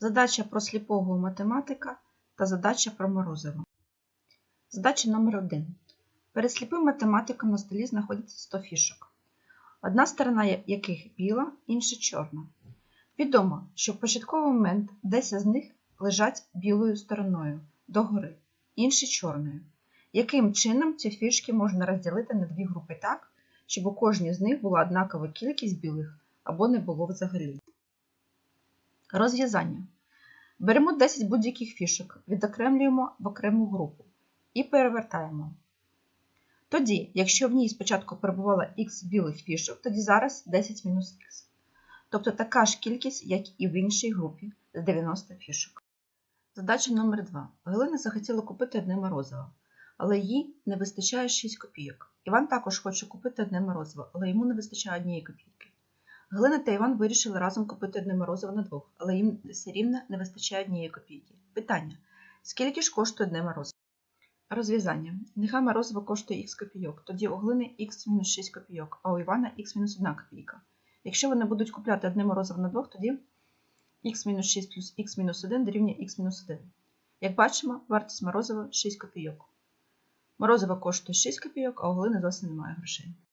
задача про сліпого математика та задача про морозиво. Задача номер 1. Перед сліпим математиком на столі знаходиться 100 фішок, одна сторона яких біла, інша чорна. Відомо, що в початковий момент 10 з них лежать білою стороною догори, інші чорною. Яким чином ці фішки можна розділити на дві групи так, щоб у кожній з них була однакова кількість білих або не було взагалі? Розв'язання. Беремо 10 будь-яких фішок, відокремлюємо в окрему групу і перевертаємо. Тоді, якщо в ній спочатку перебувало х білих фішок, тоді зараз 10 мінус х. Тобто така ж кількість, як і в іншій групі з 90 фішок. Задача номер 2. Галина захотіла купити одне морозиво, але їй не вистачає 6 копійок. Іван також хоче купити одне морозиво, але йому не вистачає однієї копійки. Галина та Іван вирішили разом купити одне морозиво на двох, але їм все рівно не вистачає однієї копійки. Питання: скільки ж коштує одне морозиво? Розв'язання. Нехай морозиво коштує х копійок, тоді у Глини х-6 копійок, а у Івана х-1 копійка. Якщо вони будуть купляти одне морозиво на двох, тоді х-6 плюс х-1 дорівнює х-1. Як бачимо, вартість морозива 6 копійок. Морозиво коштує 6 копійок, а у Глини зовсім немає грошей.